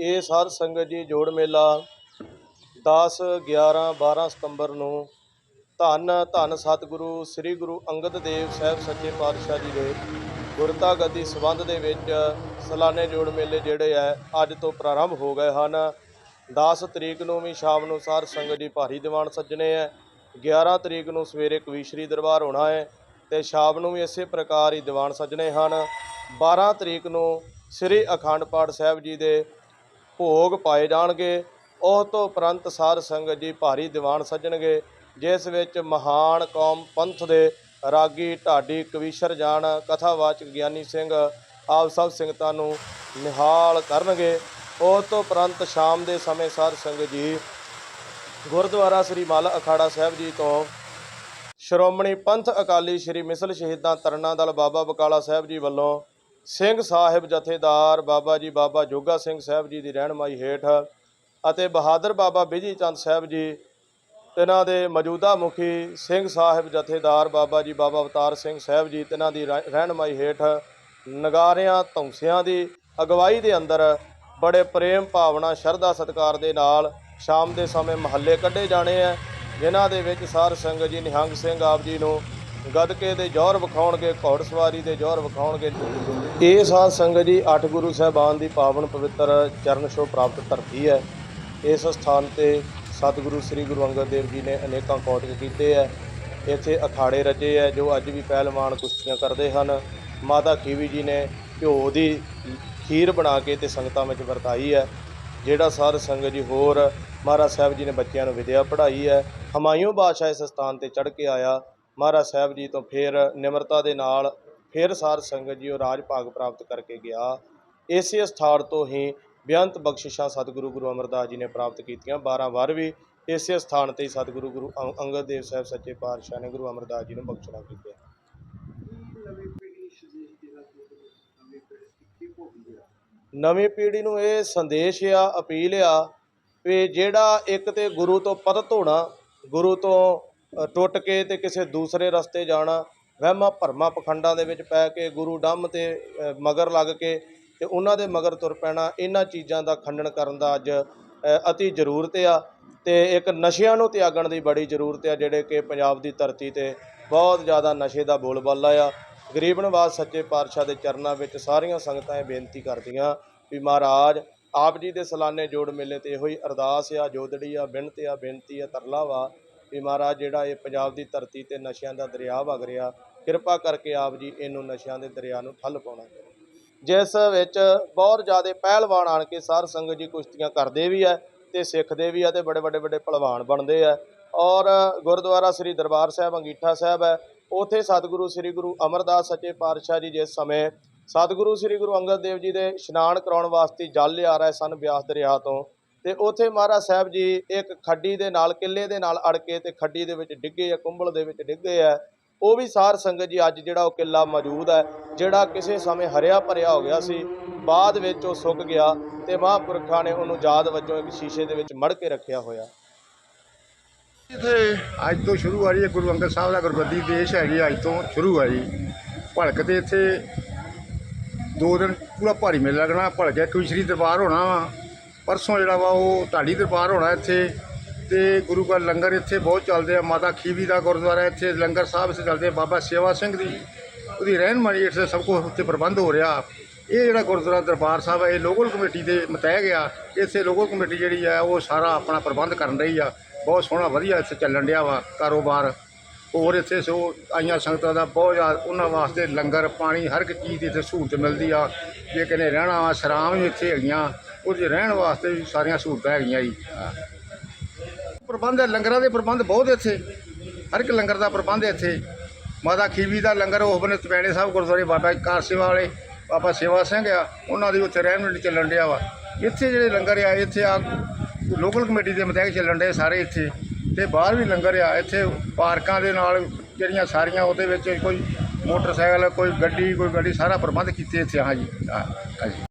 ਇਹ ਸਾਧ ਸੰਗਤ ਜੀ ਜੋੜ ਮੇਲਾ 10 11 12 ਸਤੰਬਰ ਨੂੰ ਧੰਨ ਧੰਨ ਸਤਿਗੁਰੂ, ਸ੍ਰੀ ਗੁਰੂ ਅੰਗਦ ਦੇਵ ਸਾਹਿਬ ਸੱਚੇ ਪਾਤਸ਼ਾਹ ਜੀ ਦੇ ਗੁਰਤਾ ਗੱਦੀ ਸਬੰਧ ਦੇ ਵਿੱਚ ਸਲਾਨੇ ਜੋੜ ਮੇਲੇ ਜਿਹੜੇ ਆ ਅੱਜ ਤੋਂ ਪ੍ਰਾਰੰਭ ਹੋ ਗਏ ਹਨ। 10 ਤਰੀਕ ਨੂੰ ਵੀ ਸ਼ਾਮ ਨੂੰ ਸਾਧ ਸੰਗਤ ਜੀ ਭਾਰੀ ਦੀਵਾਨ ਸੱਜਣੇ ਆ 11 ਤਰੀਕ ਨੂੰ ਸਵੇਰੇ ਕਵੀਸ਼ਰੀ ਦਰਬਾਰ ਹੋਣਾ ਹੈ ਤੇ ਸ਼ਾਮ ਨੂੰ ਵੀ ਇਸੇ ਪ੍ਰਕਾਰ ਹੀ ਦੀਵਾਨ ਸੱਜਣੇ ਹਨ। 12 ਤਰੀਕ ਨੂੰ ਸ੍ਰੀ ਅਖੰਡ ਪਾਠ ਸਾਹਿਬ ਜੀ ਦੇ ਭੋਗ ਪਾਏ ਜਾਣਗੇ, ਉਹ ਤੋਂ ਉਪਰੰਤ ਸਾਧ ਸੰਗਤ ਜੀ ਭਾਰੀ ਦੀਵਾਨ ਸੱਜਣਗੇ, ਜਿਸ ਵਿੱਚ ਮਹਾਨ ਕੌਮ ਪੰਥ ਦੇ ਰਾਗੀ ਢਾਡੀ ਕਵੀਸ਼ਰ ਜਾਣ ਕਥਾਵਾਚਕ ਗਿਆਨੀ ਸਿੰਘ, ਆਪ ਸਭ ਸੰਗਤਾਂ ਨੂੰ ਨਿਹਾਲ ਕਰਨਗੇ। ਉਸ ਤੋਂ ਉਪਰੰਤ ਸ਼ਾਮ ਦੇ ਸਮੇਂ ਸਾਧ ਸੰਗਤ ਜੀ ਗੁਰਦੁਆਰਾ ਸ੍ਰੀ ਮਾਲ ਅਖਾੜਾ ਸਾਹਿਬ ਜੀ ਤੋਂ ਸ਼੍ਰੋਮਣੀ ਪੰਥ ਅਕਾਲੀ ਸ੍ਰੀ ਮਿਸਲ ਸ਼ਹੀਦਾਂ ਤਰਨਾ ਦਲ ਬਾਬਾ ਬਕਾਲਾ ਸਾਹਿਬ ਜੀ ਵੱਲੋਂ ਸਿੰਘ ਸਾਹਿਬ ਜਥੇਦਾਰ ਬਾਬਾ ਜੀ, ਬਾਬਾ ਜੋਗਾ ਸਿੰਘ ਸਾਹਿਬ ਜੀ ਦੀ ਰਹਿਨਮਾਈ ਹੇਠ ਅਤੇ ਬਹਾਦਰ ਬਾਬਾ ਬਿਜ਼ੀ ਚੰਦ ਸਾਹਿਬ ਜੀ ਇਹਨਾਂ ਦੇ ਮੌਜੂਦਾ ਮੁਖੀ ਸਿੰਘ ਸਾਹਿਬ ਜਥੇਦਾਰ ਬਾਬਾ ਜੀ, ਬਾਬਾ ਅਵਤਾਰ ਸਿੰਘ ਸਾਹਿਬ ਜੀ, ਤਿਨਾਂ ਦੀ ਰਹਿ- ਰਹਿਨਮਾਈ ਹੇਠ ਨਗਾਰਿਆਂ, ਧੌਂਸਿਆਂ ਦੀ ਅਗਵਾਈ ਦੇ ਅੰਦਰ ਬੜੇ ਪ੍ਰੇਮ ਭਾਵਨਾ, ਸ਼ਰਧਾ, ਸਤਿਕਾਰ ਦੇ ਨਾਲ ਸ਼ਾਮ ਦੇ ਸਮੇਂ ਮਹੱਲੇ ਕੱਢੇ ਜਾਣੇ ਆ, ਜਿਨ੍ਹਾਂ ਦੇ ਵਿੱਚ ਸਾਰ ਸੰਗਤ ਜੀ ਨਿਹੰਗ ਸਿੰਘ ਆਪ ਜੀ ਨੂੰ ਗਦਕੇ ਦੇ ਜੋਹਰ ਵਿਖਾਉਣਗੇ ਘੋੜ ਸਵਾਰੀ ਦੇ ਜੋਹਰ ਵਿਖਾਉਣਗੇ ਇਹ ਸਾਧ ਸੰਗਤ ਜੀ, ਅੱਠ ਗੁਰੂ ਸਾਹਿਬਾਨ ਦੀ ਪਾਵਨ ਪਵਿੱਤਰ ਚਰਨ ਛੋਹ ਪ੍ਰਾਪਤ ਧਰਤੀ ਹੈ। ਇਸ ਸਥਾਨ ਤੇ ਸਤਿਗੁਰੂ ਸ੍ਰੀ ਗੁਰੂ ਅੰਗਦ ਦੇਵ ਜੀ ਨੇ ਅਨੇਕਾਂ ਕੌਤਕ ਕੀਤੇ ਹੈ। ਇੱਥੇ ਅਖਾੜੇ ਰਚੇ ਹੈ, ਜੋ ਅੱਜ ਵੀ ਪਹਿਲਵਾਨ ਕੁਸ਼ਤੀਆਂ ਕਰਦੇ ਹਨ। ਮਾਤਾ ਖੀਵੀ ਜੀ ਨੇ ਘਿਓ ਦੀ ਖੀਰ ਬਣਾ ਕੇ ਤੇ ਸੰਗਤਾਂ ਵਿੱਚ ਵਰਤਾਈ ਹੈ। ਜਿਹੜਾ ਸਾਧ ਸੰਗਤ ਜੀ ਹੋਰ ਮਹਾਰਾਜ ਸਾਹਿਬ ਜੀ ਨੇ ਬੱਚਿਆਂ ਨੂੰ ਵਿਦਿਆ ਪੜ੍ਹਾਈ ਹੈ। ਹਮਾਇਓ ਬਾਦਸ਼ਾਹ ਇਸ ਸਥਾਨ ਤੇ ਚੜ੍ਹ ਕੇ ਆਇਆ। ਮਹਾਰਾਜ ਸਾਹਿਬ ਜੀ ਤੋਂ ਫਿਰ ਨਿਮਰਤਾ ਦੇ ਨਾਲ ਫਿਰ ਸਾਧ ਸੰਗਤ ਜੀ ਉਹ ਰਾਜ ਭਾਗ ਪ੍ਰਾਪਤ ਕਰਕੇ ਗਿਆ। ਇਸੇ ਸਥਾਨ ਤੋਂ ਹੀ ਬੇਅੰਤ ਬਖਸ਼ਿਸ਼ਾਂ ਸਤਿਗੁਰੂ ਗੁਰੂ ਅਮਰਦਾਸ ਜੀ ਨੇ ਪ੍ਰਾਪਤ ਕੀਤੀਆਂ। 12 ਵਾਰ ਵੀ ਇਸੇ ਸਥਾਨ ਤੇ ਹੀ ਸਤਿਗੁਰੂ ਗੁਰੂ ਅੰਗਦ ਦੇਵ ਸਾਹਿਬ ਸੱਚੇ ਪਾਤਸ਼ਾਹ ਨੇ ਗੁਰੂ ਅਮਰਦਾਸ ਜੀ ਨੂੰ ਬਖਸ਼ਣਾ ਕੀਤਾ। ਨਵੀਂ ਪੀੜ੍ਹੀ ਨੂੰ ਇਹ ਸੰਦੇਸ਼ ਆ, ਅਪੀਲ ਆ ਵੀ ਜਿਹੜਾ ਇੱਕ ਤੇ ਗੁਰੂ ਤੋਂ ਪਤਤ ਹੋਣਾ ਗੁਰੂ ਤੋਂ ਟੁੱਟ ਕੇ ਤੇ ਕਿਸੇ ਦੂਸਰੇ ਰਸਤੇ ਜਾਣਾ, ਵਹਿਮਾਂ ਭਰਮਾਂ ਪਖੰਡਾਂ ਦੇ ਵਿੱਚ ਪੈ ਕੇ ਗੁਰੂ ਡੰਮ ਤੇ ਮਗਰ ਲੱਗ ਕੇ ਤੇ ਉਹਨਾਂ ਦੇ ਮਗਰ ਤੁਰ ਪੈਣਾ, ਇਹਨਾਂ ਚੀਜ਼ਾਂ ਦਾ ਖੰਡਨ ਕਰਨ ਦਾ ਅੱਜ ਅਤੀ ਜ਼ਰੂਰਤ ਆ। ਤੇ ਇੱਕ ਨਸ਼ਿਆਂ ਨੂੰ ਤਿਆਗਣ ਦੀ ਬੜੀ ਜ਼ਰੂਰਤ ਆ, ਜਿਹੜੇ ਕਿ ਪੰਜਾਬ ਦੀ ਧਰਤੀ ਤੇ ਬਹੁਤ ਜ਼ਿਆਦਾ ਨਸ਼ੇ ਦਾ ਬੋਲਬਾਲਾ ਆ। ਗਰੀਬ ਨਵਾਜ਼ ਸੱਚੇ ਪਾਤਸ਼ਾਹ ਦੇ ਚਰਨਾਂ ਵਿੱਚ ਸਾਰੀਆਂ ਸੰਗਤਾਂ ਇਹ ਬੇਨਤੀ ਕਰਦੀਆਂ ਵੀ ਮਹਾਰਾਜ, ਆਪ ਜੀ ਦੇ ਸਲਾਨੇ ਜੋੜ ਮੇਲੇ ਤੇ ਇਹੋ ਹੀ ਅਰਦਾਸ ਆ ਜੋਦੜੀ ਆ ਬਿਨਤ ਆ, ਬੇਨਤੀ ਆ, ਤਰਲਾ ਵਾ। ਵੀ ਮਹਾਰਾਜ, ਜਿਹੜਾ ਇਹ ਪੰਜਾਬ ਦੀ ਧਰਤੀ ਤੇ ਨਸ਼ਿਆਂ ਦਾ ਦਰਿਆ ਵਗ ਰਿਹਾ, ਕਿਰਪਾ ਕਰਕੇ ਆਪ ਜੀ ਇਹਨੂੰ ਨਸ਼ਿਆਂ ਦੇ ਦਰਿਆ ਨੂੰ ਠੱਲ ਪਾਉਣਾ ਜਿਸ ਵਿੱਚ ਬਹੁਤ ਜ਼ਿਆਦਾ ਪਹਿਲਵਾਨ ਆਣ ਕੇ ਸਾਰ ਸੰਗਤ ਜੀ ਕੁਸ਼ਤੀਆਂ ਕਰਦੇ ਵੀ ਆ ਤੇ ਸਿੱਖਦੇ ਵੀ ਆ ਤੇ ਬੜੇ ਵੱਡੇ ਵੱਡੇ ਪਹਿਲਵਾਨ ਬਣਦੇ ਆ। ਔਰ ਗੁਰਦੁਆਰਾ ਸ੍ਰੀ ਦਰਬਾਰ ਸਾਹਿਬ ਅੰਗੀਠਾ ਸਾਹਿਬ ਹੈ, ਉਥੇ ਸਤਿਗੁਰੂ ਸ੍ਰੀ ਗੁਰੂ ਅਮਰਦਾਸ ਸੱਚੇ ਪਾਤਸ਼ਾਹ ਜੀ ਜਿਸ ਸਮੇਂ ਸਤਿਗੁਰੂ ਸ੍ਰੀ ਗੁਰੂ ਅੰਗਦ ਦੇਵ ਜੀ ਦੇ ਇਸ਼ਨਾਨ ਕਰਾਉਣ ਵਾਸਤੇ ਜਲ ਲਿਆ ਰਹੇ ਸਨ ਬਿਆਸ ਦਰਿਆ ਤੋਂ ਤੇ ਉਥੇ ਮਹਾਰਾਜ ਸਾਹਿਬ ਜੀ ਇੱਕ ਖੱਡੀ ਦੇ ਨਾਲ, ਕਿੱਲੇ ਦੇ ਨਾਲ ਅੜ ਕੇ ਤੇ ਖੱਡੀ ਦੇ ਵਿੱਚ ਡਿੱਗੇ ਆ ਕੁੰਭਲ ਦੇ ਵਿੱਚ ਡਿੱਗੇ ਆ। ਉਹ ਵੀ ਸਾਰ ਸੰਗਤ ਜੀ ਅੱਜ ਜਿਹੜਾ ਉਹ ਕਿੱਲਾ ਮੌਜੂਦ ਹੈ ਜਿਹੜਾ ਕਿਸੇ ਸਮੇਂ ਹਰਿਆ ਭਰਿਆ ਹੋ ਗਿਆ ਸੀ, ਬਾਅਦ ਵਿੱਚ ਉਹ ਸੁੱਕ ਗਿਆ ਤੇ ਮਹਾਂਪੁਰਖਾਂ ਨੇ ਉਹਨੂੰ ਯਾਦ ਵਜੋਂ ਇੱਕ ਸ਼ੀਸ਼ੇ ਦੇ ਵਿੱਚ ਮੜ ਕੇ ਰੱਖਿਆ ਹੋਇਆ। ਇੱਥੇ ਅੱਜ ਤੋਂ ਸ਼ੁਰੂ ਆ ਰਹੀ ਹੈ, ਗੁਰੂ ਅੰਗਦ ਸਾਹਿਬ ਦਾ ਗੁਰਬੱਦੀ ਦੇਸ਼ ਹੈਗੀ ਅੱਜ ਤੋਂ ਸ਼ੁਰੂ ਆ ਜੀ। ਭਲਕ ਤੇ ਇੱਥੇ ਦੋ ਦਿਨ ਪੂਰਾ ਭਾਰੀ ਮੇਲਾ ਲੱਗਣਾ, ਭਲਕੇ ਸ਼੍ਰੀ ਦਰਬਾਰ ਹੋਣਾ ਵਾ। ਪਰਸੋਂ ਜਿਹੜਾ ਵਾ ਉਹ ਢਾਡੀ ਦਰਬਾਰ ਹੋਣਾ ਇੱਥੇ ਤੇ ਗੁਰੂ ਘਰ ਲੰਗਰ ਇੱਥੇ ਬਹੁਤ ਚੱਲਦੇ ਆ, ਮਾਤਾ ਖੀਵੀ ਦਾ ਗੁਰਦੁਆਰਾ ਇੱਥੇ, ਲੰਗਰ ਸਾਹਿਬ ਇੱਥੇ ਚੱਲਦੇ ਆ, ਬਾਬਾ ਸੇਵਾ ਸਿੰਘ ਦੀ, ਉਹਦੀ ਰਹਿਨਮਾਈ ਇੱਥੇ ਸਭ ਕੁਝ ਉੱਥੇ ਪ੍ਰਬੰਧ ਹੋ ਰਿਹਾ। ਇਹ ਜਿਹੜਾ ਗੁਰਦੁਆਰਾ ਦਰਬਾਰ ਸਾਹਿਬ ਹੈ ਇਹ ਲੋਕਲ ਕਮੇਟੀ ਦੇ ਮਤਹਿ ਗਿਆ। ਇੱਥੇ ਲੋਕਲ ਕਮੇਟੀ ਜਿਹੜੀ ਆ, ਉਹ ਸਾਰਾ ਆਪਣਾ ਪ੍ਰਬੰਧ ਕਰਨ ਰਹੀ ਆ। ਬਹੁਤ ਸੋਹਣਾ, ਵਧੀਆ ਇੱਥੇ ਚੱਲਣ ਡਿਆ ਵਾ ਕਾਰੋਬਾਰ। ਹੋਰ ਇੱਥੇ ਸੋ ਆਈਆਂ ਸੰਗਤਾਂ ਦਾ ਬਹੁਤ ਜ਼ਿਆਦਾ, ਉਹਨਾਂ ਵਾਸਤੇ ਲੰਗਰ, ਪਾਣੀ, ਹਰ ਇੱਕ ਚੀਜ਼ ਦੀ ਇੱਥੇ ਸਹੂਲਤ ਮਿਲਦੀ ਆ। ਜੇ ਕਿਨੇ ਰਹਿਣਾ ਵਾ ਸਰਾਮ ਵੀ ਇੱਥੇ ਹੈਗੀਆਂ। ਉਹਦੇ ਰਹਿਣ ਵਾਸਤੇ ਵੀ ਸਾਰੀਆਂ ਸਹੂਲਤਾਂ ਹੈਗੀਆਂ ਜੀ। ਪ੍ਰਬੰਧ ਹੈ, ਲੰਗਰਾਂ ਦੇ ਪ੍ਰਬੰਧ ਬਹੁਤ ਇੱਥੇ। ਹਰ ਇੱਕ ਲੰਗਰ ਦਾ ਪ੍ਰਬੰਧ ਹੈ ਇੱਥੇ। ਮਾਤਾ ਖੀਵੀ ਦਾ ਲੰਗਰ, ਉਹ ਬਨੇ ਤਪੈਣੇ ਸਾਹਿਬ, ਗੁਰਦੁਆਰੇ ਬਾਬਾ ਕਾਰ ਸੇਵਾ ਵਾਲੇ, ਬਾਬਾ ਸੇਵਾ ਸਿੰਘ ਆ, ਉਹਨਾਂ ਦੀ ਉੱਥੇ ਰਹਿਣ ਮਿੰਟ ਚੱਲਣ ਡਿਆ ਵਾ। ਇੱਥੇ ਜਿਹੜੇ ਲੰਗਰ ਆ, ਇੱਥੇ ਆ ਲੋਕਲ ਕਮੇਟੀ ਦੇ ਮੁਤਾਬਕ ਚੱਲਣ ਡੇ ਸਾਰੇ ਇੱਥੇ। ਤੇ ਬਾਹਰ ਵੀ ਲੰਗਰ ਆ, ਇੱਥੇ ਪਾਰਕਾਂ ਦੇ ਨਾਲ ਜਿਹੜੀਆਂ ਸਾਰੀਆਂ, ਉਹਦੇ ਵਿੱਚ ਕੋਈ ਮੋਟਰਸਾਈਕਲ, ਕੋਈ ਗੱਡੀ ਕੋਈ ਗੱਡੀ, ਸਾਰਾ ਪ੍ਰਬੰਧ ਕੀਤੇ ਇੱਥੇ ਹਾਂ ਜੀ ਹਾਂ ਹਾਂ ਜੀ